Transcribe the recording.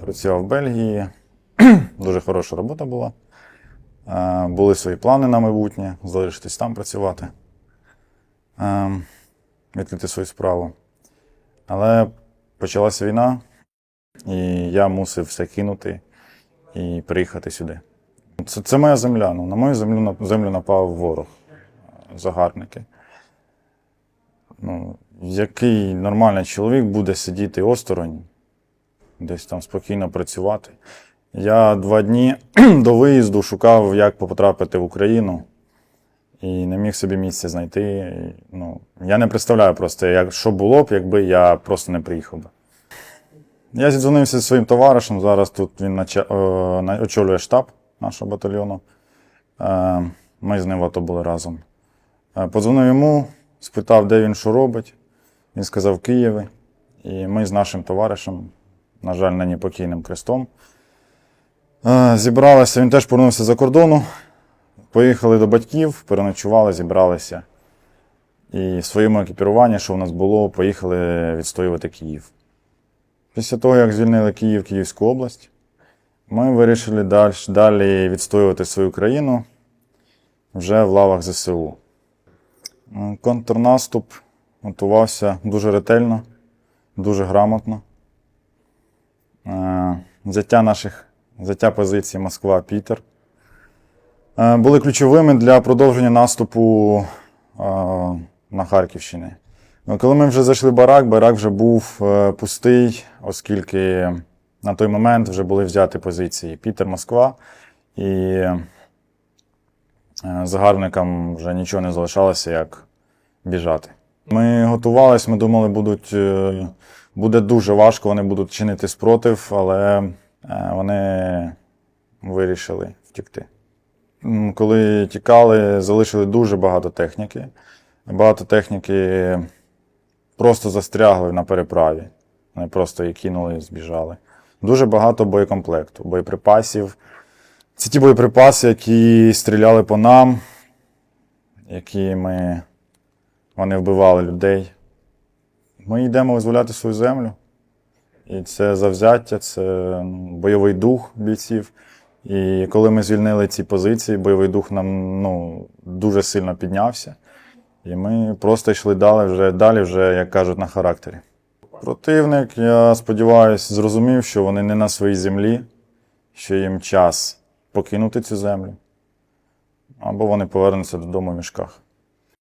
Працював в Бельгії. Дуже хороша робота була. Е, Були свої плани на майбутнє, залишитись там працювати, е, відкрити свою справу. Але почалася війна, і я мусив все кинути і приїхати сюди. Це, це моя земля. Ну, на мою землю, землю напав ворог, загарбники. Ну, який нормальний чоловік буде сидіти осторонь, десь там спокійно працювати. Я два дні до виїзду шукав, як потрапити в Україну, і не міг собі місця знайти. Ну, я не представляю просто, як, що було б, якби я просто не приїхав би. Я зідзвонився зі своїм товаришем. Зараз тут він е, очолює штаб нашого батальйону. Е, Ми з ним АТО були разом. Е, Подзвонив йому, спитав, де він що робить. Він сказав Києві. І ми з нашим товаришем, на жаль, нині покійним крестом, е, зібралися. Він теж повернувся за кордону. Поїхали до батьків, переночували, зібралися. І своєму екіпіруванні, що в нас було, поїхали відстоювати Київ. Після того, як звільнили Київ, Київську область, ми вирішили далі, далі відстоювати свою країну вже в лавах ЗСУ. Контрнаступ готувався дуже ретельно, дуже грамотно. Е, Взяття наших взяття позицій Москва-Пітер е, були ключовими для продовження наступу е, на Харківщині. Ну, Коли ми вже зайшли в барак, барак вже був пустий, оскільки на той момент вже були взяті позиції Пітер, Москва, і загарбникам вже нічого не залишалося, як біжати. Ми готувалися, ми думали, будуть, буде дуже важко, вони будуть чинити спротив, але е, вони вирішили втекти. М, Коли тікали, залишили дуже багато техніки. Багато техніки просто застрягли на переправі. Вони просто її кинули і збіжали. Дуже багато боєкомплекту, боєприпасів. Це ті боєприпаси, які стріляли по нам, які ми, вони вбивали людей. Ми йдемо визволяти свою землю. І це завзяття, це бойовий дух бійців. І коли ми звільнили ці позиції, бойовий дух нам ну, дуже сильно піднявся. І ми просто йшли далі, вже, далі, вже, як кажуть, на характері. Противник, я сподіваюся, зрозумів, що вони не на своїй землі, що їм час покинути цю землю, або вони повернуться додому в мішках.